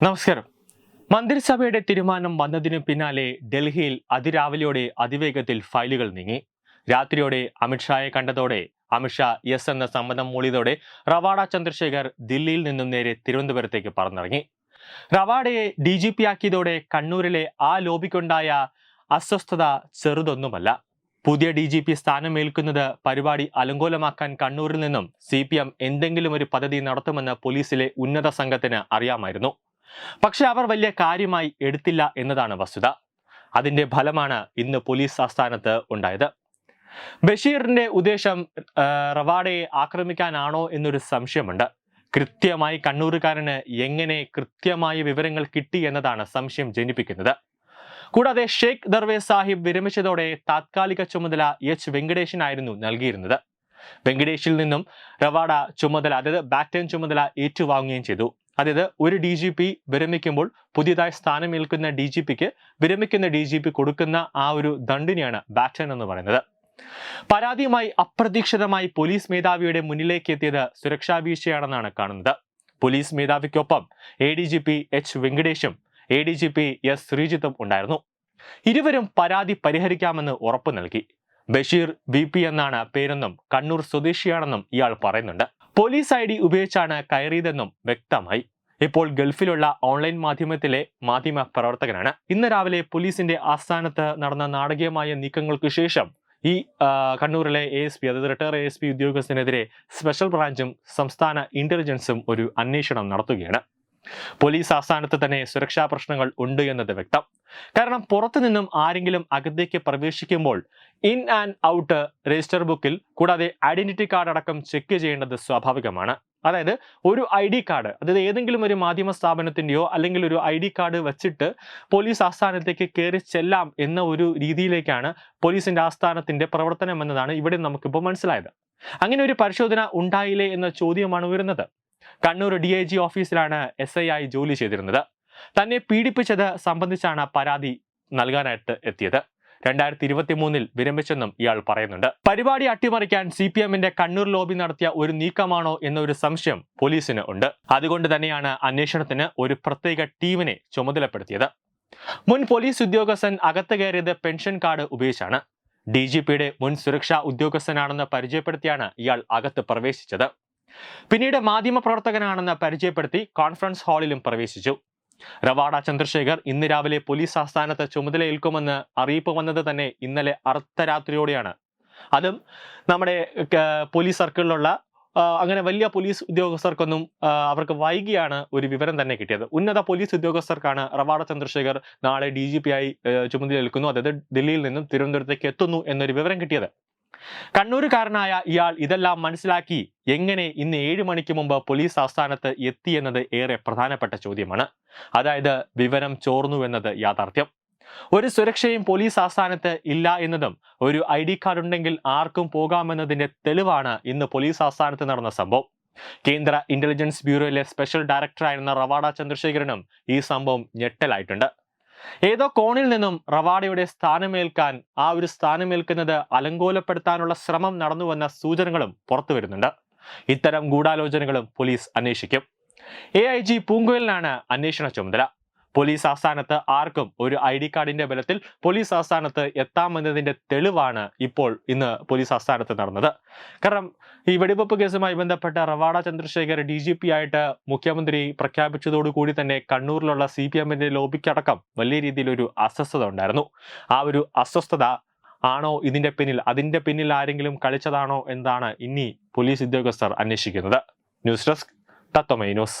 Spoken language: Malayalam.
നമസ്കാരം. മന്ത്രിസഭയുടെ തീരുമാനം വന്നതിനു പിന്നാലെ ഡൽഹിയിൽ അതിരാവിലെയോടെ അതിവേഗത്തിൽ ഫയലുകൾ നീങ്ങി. രാത്രിയോടെ അമിത്ഷായെ കണ്ടതോടെ അമിത്ഷാ യെസ് എന്ന സമ്മതം മൂളിയതോടെ റവാഡ ചന്ദ്രശേഖർ ദില്ലിയിൽ നിന്നും നേരെ തിരുവനന്തപുരത്തേക്ക് പറന്നിറങ്ങി. റവാഡയെ ഡി ജി പി ആക്കിയതോടെ കണ്ണൂരിലെ ആ ലോബിക്കുണ്ടായ അസ്വസ്ഥത ചെറുതൊന്നുമല്ല. പുതിയ ഡി ജി പി സ്ഥാനമേൽക്കുന്നത് പരിപാടി അലങ്കോലമാക്കാൻ കണ്ണൂരിൽ നിന്നും സി പി എം എന്തെങ്കിലും ഒരു പദ്ധതി നടത്തുമെന്ന് പോലീസിലെ ഉന്നത സംഘത്തിന് അറിയാമായിരുന്നു. പക്ഷെ അവർ വലിയ കാര്യമായി എടുത്തില്ല എന്നതാണ് വസ്തുത. അതിന്റെ ഫലമാണ് ഇന്ന് പോലീസ് ആസ്ഥാനത്ത് ഉണ്ടായത്. ബഷീറിന്റെ ഉദ്ദേശം റവാഡയെ ആക്രമിക്കാനാണോ എന്നൊരു സംശയമുണ്ട്. കൃത്യമായി കണ്ണൂരുകാരന് എങ്ങനെ കൃത്യമായ വിവരങ്ങൾ കിട്ടി എന്നതാണ് സംശയം ജനിപ്പിക്കുന്നത്. കൂടാതെ ഷെയ്ഖ് ദർവേ സാഹിബ് വിരമിച്ചതോടെ താത്കാലിക ചുമതല എച്ച് വെങ്കടേഷിനായിരുന്നു നൽകിയിരുന്നത്. വെങ്കടേഷിൽ നിന്നും റവാഡ ചുമതല അതായത് ബാറ്റൻ ചുമതല ഏറ്റുവാങ്ങുകയും ചെയ്തു. അതായത് ഒരു ഡി ജി പി വിരമിക്കുമ്പോൾ പുതിയതായി സ്ഥാനമേൽക്കുന്ന ഡി ജി പിക്ക് വിരമിക്കുന്ന ഡി ജി പി കൊടുക്കുന്ന ആ ഒരു ദണ്ടിനെയാണ് ബാറ്റൺ എന്ന് പറയുന്നത്. പരാതിയുമായി അപ്രതീക്ഷിതമായി പോലീസ് മേധാവിയുടെ മുന്നിലേക്ക് എത്തിയത് സുരക്ഷാ വീഴ്ചയാണെന്നാണ് കാണുന്നത്. Police മേധാവിക്കൊപ്പം A D G P H വെങ്കടേഷും A D G P S ശ്രീജിത്തും ഉണ്ടായിരുന്നു. ഇരുവരും പരാതി പരിഹരിക്കാമെന്ന് ഉറപ്പു നൽകി. ബഷീർ വി പി എന്നാണ് പേരെന്നും കണ്ണൂർ സ്വദേശിയാണെന്നും ഇയാൾ പറയുന്നുണ്ട്. പോലീസ് ഐ ഡി ഉപയോഗിച്ചാണ് കയറിയതെന്നും വ്യക്തമായി. ഇപ്പോൾ ഗൾഫിലുള്ള ഓൺലൈൻ മാധ്യമത്തിലെ മാധ്യമ പ്രവർത്തകനാണ്. ഇന്ന് രാവിലെ പോലീസിന്റെ ആസ്ഥാനത്ത് നടന്ന നാടകീയമായ നീക്കങ്ങൾക്ക് ശേഷം ഈ കണ്ണൂരിലെ എ എസ് പി അതായത് റിട്ടയർ എ എസ് പി ഉദ്യോഗസ്ഥനെതിരെ സ്പെഷ്യൽ ബ്രാഞ്ചും സംസ്ഥാന ഇന്റലിജൻസും ഒരു അന്വേഷണം നടത്തുകയാണ്. പോലീസ് ആസ്ഥാനത്ത് തന്നെ സുരക്ഷാ പ്രശ്നങ്ങൾ ഉണ്ട് എന്നത് വ്യക്തം. കാരണം പുറത്തു നിന്നും ആരെങ്കിലും അകത്തേക്ക് പ്രവേശിക്കുമ്പോൾ ഇൻ ആൻഡ് ഔട്ട് രജിസ്റ്റർ ബുക്കിൽ കൂടാതെ ഐഡന്റിറ്റി കാർഡ് അടക്കം ചെക്ക് ചെയ്യേണ്ടത് സ്വാഭാവികമാണ്. അതായത് ഒരു ഐ ഡി കാർഡ് അതായത് ഏതെങ്കിലും ഒരു മാധ്യമ സ്ഥാപനത്തിന്റെയോ അല്ലെങ്കിൽ ഒരു ഐ ഡി കാർഡ് വെച്ചിട്ട് പോലീസ് ആസ്ഥാനത്തേക്ക് കയറി ചെല്ലാം എന്ന ഒരു രീതിയിലേക്കാണ് പോലീസിന്റെ ആസ്ഥാനത്തിന്റെ പ്രവർത്തനം എന്നതാണ് ഇവിടെ നമുക്കിപ്പോൾ മനസ്സിലായത്. അങ്ങനെ ഒരു പരിശോധന ഉണ്ടായില്ലേ എന്ന ചോദ്യമാണ് ഉയരുന്നത്. കണ്ണൂർ ഡി ഐ ജി ഓഫീസിലാണ് എസ് ഐ ആയി ജോലി ചെയ്തിരുന്നത്. തന്നെ പീഡിപ്പിച്ചത് സംബന്ധിച്ചാണ് പരാതി നൽകാനായിട്ട് എത്തിയത്. രണ്ടായിരത്തി ഇരുപത്തി മൂന്നിൽ വിരമിച്ചെന്നും ഇയാൾ പറയുന്നുണ്ട്. പരിപാടി അട്ടിമറിക്കാൻ സി പി എമ്മിന്റെ കണ്ണൂർ ലോബി നടത്തിയ ഒരു നീക്കമാണോ എന്നൊരു സംശയം പോലീസിന് ഉണ്ട്. അതുകൊണ്ട് തന്നെയാണ് അന്വേഷണത്തിന് ഒരു പ്രത്യേക ടീമിനെ ചുമതലപ്പെടുത്തിയത്. മുൻ പോലീസ് ഉദ്യോഗസ്ഥൻ അകത്ത് കയറിയത് പെൻഷൻ കാർഡ് ഉപയോഗിച്ചാണ്. ഡി ജി പിയുടെ മുൻ സുരക്ഷാ ഉദ്യോഗസ്ഥനാണെന്ന് പരിചയപ്പെടുത്തിയാണ് ഇയാൾ അകത്ത് പ്രവേശിച്ചത്. പിന്നീട് മാധ്യമപ്രവർത്തകനാണെന്ന് പരിചയപ്പെടുത്തി കോൺഫറൻസ് ഹാളിലും പ്രവേശിച്ചു. റവാഡ ചന്ദ്രശേഖർ ഇന്ന് രാവിലെ പോലീസ് ആസ്ഥാനത്ത് ചുമതലയേൽക്കുമെന്ന് അറിയിപ്പ് വന്നത് തന്നെ ഇന്നലെ അർദ്ധരാത്രിയോടെയാണ്. അതും നമ്മുടെ പോലീസ് സർക്കിളിലുള്ള അങ്ങനെ വലിയ പോലീസ് ഉദ്യോഗസ്ഥർക്കൊന്നും അവർക്ക് വൈകിയാണ് ഒരു വിവരം തന്നെ കിട്ടിയത്. ഉന്നത പോലീസ് ഉദ്യോഗസ്ഥർക്കാണ് റവാഡ ചന്ദ്രശേഖർ നാളെ ഡി ജി പി ആയി ചുമതലയേൽക്കുന്നു അതായത് ഡൽഹിയിൽ നിന്നും തിരുവനന്തപുരത്തേക്ക് എത്തുന്നു എന്നൊരു വിവരം കിട്ടിയത്. കണ്ണൂരുകാരനായ ഇയാൾ ഇതെല്ലാം മനസ്സിലാക്കി എങ്ങനെ ഇന്ന് ഏഴ് മണിക്ക് മുമ്പ് പോലീസ് ആസ്ഥാനത്ത് എത്തി എന്നത് ഏറെ പ്രധാനപ്പെട്ട ചോദ്യമാണ്. അതായത് വിവരം ചോർന്നു എന്നത് യാഥാർത്ഥ്യം. ഒരു സുരക്ഷയും പോലീസ് ആസ്ഥാനത്ത് ഇല്ല എന്നതും ഒരു ഐ ഡി കാർഡ് ഉണ്ടെങ്കിൽ ആർക്കും പോകാമെന്നതിന്റെ തെളിവാണ് ഇന്ന് പോലീസ് ആസ്ഥാനത്ത് നടന്ന സംഭവം. കേന്ദ്ര ഇന്റലിജൻസ് ബ്യൂറോയിലെ സ്പെഷ്യൽ ഡയറക്ടറായിരുന്ന റവാഡ ചന്ദ്രശേഖരനും ഈ സംഭവം ഞെട്ടലായിട്ടുണ്ട്. ഏതോ കോണിൽ നിന്നും റവാഡയുടെ സ്ഥാനമേൽക്കാൻ ആ ഒരു സ്ഥാനമേൽക്കുന്നത് അലങ്കോലപ്പെടുത്താനുള്ള ശ്രമം നടന്നുവെന്ന സൂചനകളും പുറത്തു വരുന്നുണ്ട്. ഇത്തരം ഗൂഢാലോചനകളും പോലീസ് അന്വേഷിക്കും. എ ഐ ജി പൂങ്കുവലിനാണ് അന്വേഷണ ചുമതല. പോലീസ് ആസ്ഥാനത്ത് ആർക്കും ഒരു ഐ ഡി കാർഡിന്റെ ബലത്തിൽ പോലീസ് ആസ്ഥാനത്ത് എത്താമെന്നതിന്റെ തെളിവാണ് ഇപ്പോൾ ഇന്ന് പോലീസ് ആസ്ഥാനത്ത് നടന്നത്. കാരണം ഈ വെടിവെപ്പ് കേസുമായി ബന്ധപ്പെട്ട Ravada Chandrasekhar D G P ആയിട്ട് മുഖ്യമന്ത്രി പ്രഖ്യാപിച്ചതോടുകൂടി തന്നെ കണ്ണൂരിലുള്ള സി പി എമ്മിന്റെ ലോബിക്കടക്കം വലിയ രീതിയിലൊരു അസ്വസ്ഥത ഉണ്ടായിരുന്നു. ആ ഒരു അസ്വസ്ഥത ആണോ ഇതിന്റെ പിന്നിൽ? അതിന്റെ പിന്നിൽ ആരെങ്കിലും കളിച്ചതാണോ എന്താണ് ഇനി പോലീസ് ഉദ്യോഗസ്ഥർ അന്വേഷിക്കുന്നത്. News desk Tatwamayi news.